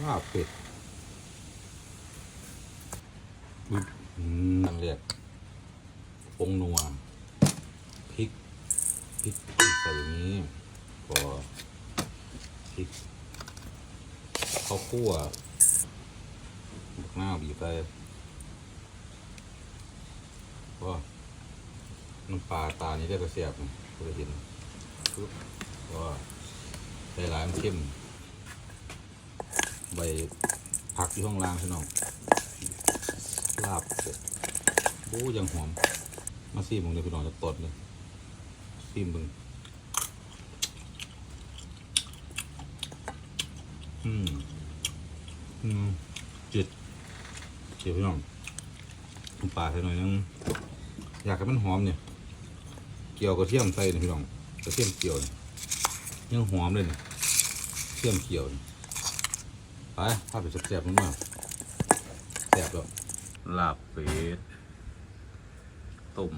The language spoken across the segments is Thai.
ลาบเป็ดอืมนั่นเรียกปงนัวพริกพริกใส่อย่างนี้พอพริกข้าวคั่วบักหน้าวบีบไปก็น้ำปลาตานี้ได้กระเสียบนี่ก็ได้เห็นปุ๊บก็ใส่หลายมันเข้ม ใบผักอยู่ข้างล่างพี่น้องลาบเสร็จโอ้ยังหอม มาซีมึงเลยพี่น้องจะตดเลยซีมึงอืมอืมจิตเดี๋ยวพี่น้องน้ำปลาใส่หน่อยนึงอยากให้มันหอมเนี่ย เกี่ยวกระเทียมใส่เนี่ยพี่น้องกระเทียมเกี่ยวเนี่ยยังหอมเลยเนี่ยเทียมเกี่ยวเนี่ย ไปภาพเป็นแซ่บๆมากๆแซ่บแล้วลาบเป็ดต้ม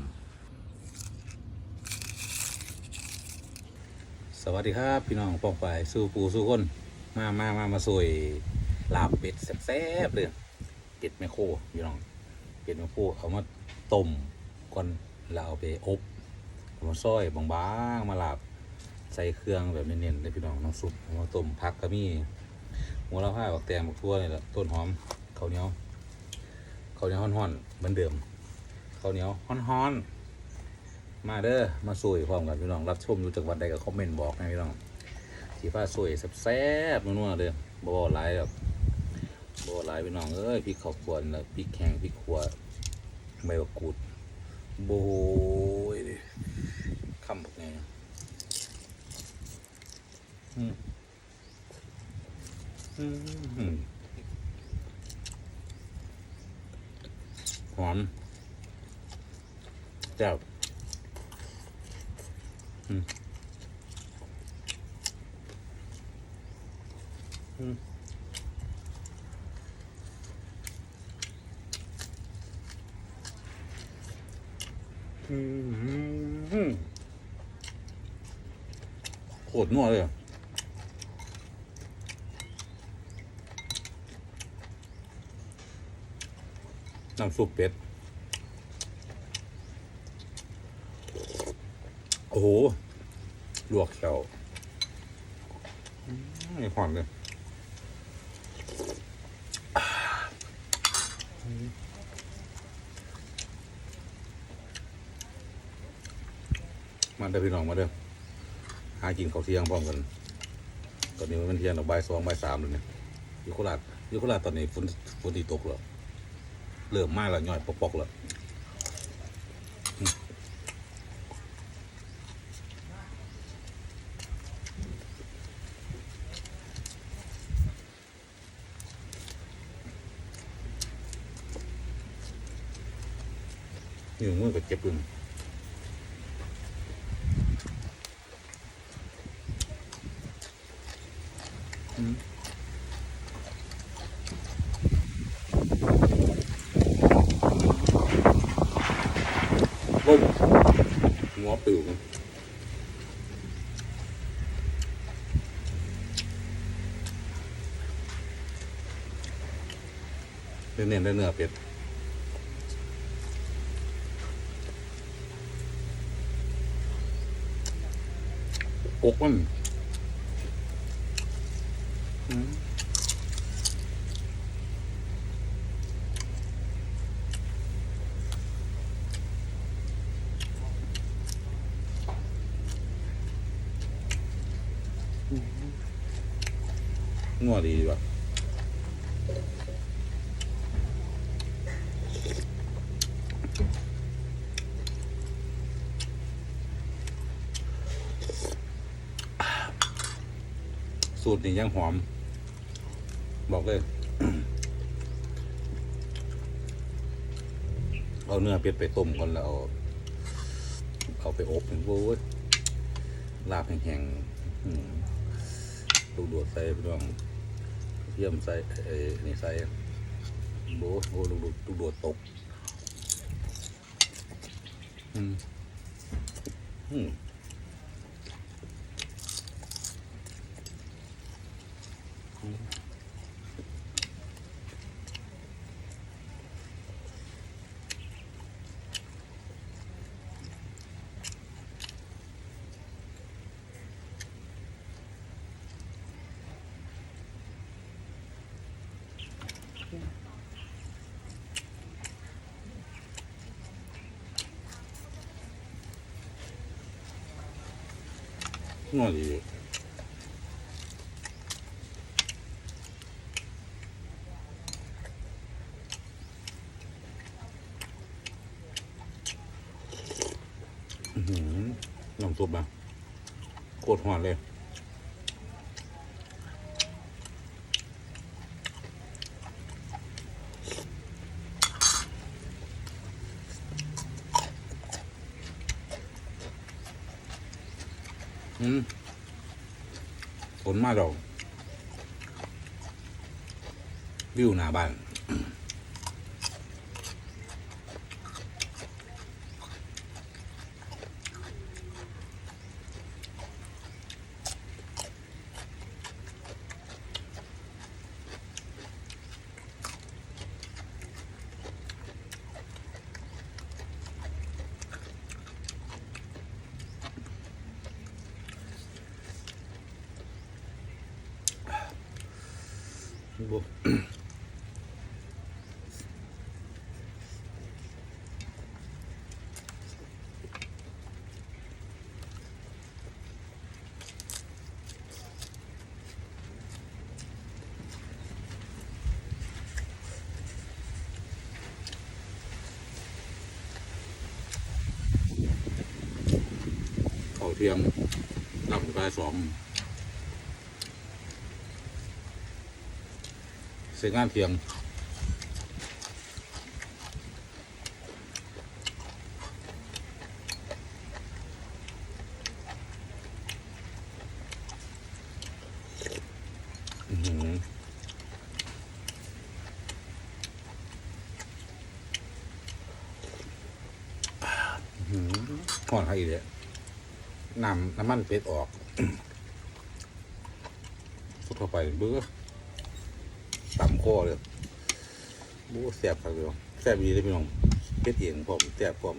สวัสดีครับพี่น้องปองฝ่ายสู้ปูสู้คนมามามามาสวยลาบเป็ดแซ่บๆเลยเป็ดแมคโครพี่น้องเป็ดแมคโครเอามาต้มก่อนแล้วเอาไปอบเอามาซอยบางๆมาลาบใส่เครื่องแบบเน้นๆเลยพี่น้องน้ำซุปเอามาต้มผักก็มี หัวละผ้าบักแตงบักทั่วนี่แหละต้นหอมข้าวเหนียวข้าวเหนียวฮ้อนๆเหมือนเดิมข้าวเหนียวฮ้อนๆมาเด้อมาสวยพร้อมกันพี่น้องรับชมอยู่จากวันใดก็คอมเมนต์บอกนะพี่น้องสีฟ้าสวยแซ่บๆนัวๆเด้อบ่บ่หลายแบบบ่หลายพี่น้องเอ้ยพริกข้าวคั่วนี่ล่ะพริกแห้งพริกขัวใบมะกรูดโบยดิคำบักไงอืม หอมเจ้าอืมอืมอืมโคตรนัวเลยอะ น้ำซุปเป็ด โอ้โห ลวกแขวอืมไม่หอมเลยอ่ามาเด้พี่น้องมาเด้อหากินข้าวเที่ยงพร้อมกัน ตอนนี้มันเที่ยงแล้วบ่ายสองบ่ายสามเลยเนี่ยยูโคราชยูโคราชตอนนี้ฝนฝนที่ตกแล้ว เริ่มมาแล้วย่อยปอกๆแล้วอืมนี่มือก็เจ็บเลยอืม ล่มหัวปิวเน้นๆได้เนื้อเป็ดอกมัน งัวดีว่ะสูตรนี้ยังหอม บอกเลย เอาเนื้อเป็ดไปต้มก่อนแล้วเอาเอาไปอบโว้ยลาบแห้งๆอืมลูกโดดใส่ไปด้วย เยี่ยมใส่เอ้นี่ใส่โบโอ้ลูกโดดลูกโดดตก อืม อืม ทียมนวดดีอื้อหือน้ำซุปอะโคตรหอมเลย อืมฝนมาดอกวิวหน้าบ้าน บ่เขาเทียมลำไปสองเส ร็จงานเทียงอื้อหืออื้อหือห่อนให้อีกเลยน้ำน้ำมันเป็ดออก สุดเข้าไปเบื่อ ต่อเลยบูแสบครับพี่น้องแสบดีเลยพี่น้องเป็ดเองผมแสบผม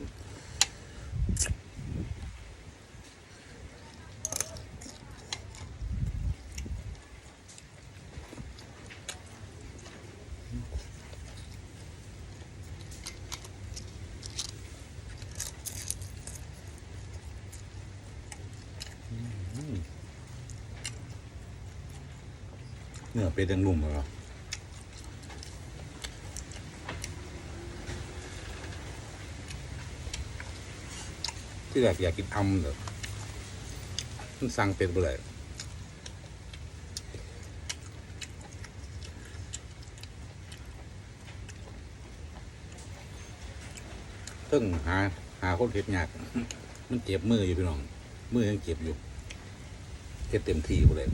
เนื้อเป็ดยังนุ่มเลยครับ ที่แรกอยากกินอำเนอะมันสั่งเป็ดไปเลยตึ้งหาหาคนเห็ดยากมันเจ็บมืออยู่พี่น้อง มือยังเจ็บอยู่เห็ดเต็มที่ไปเลย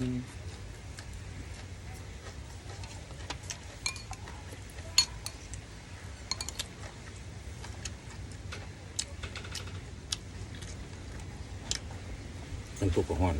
อืมมันตุกกระห้อ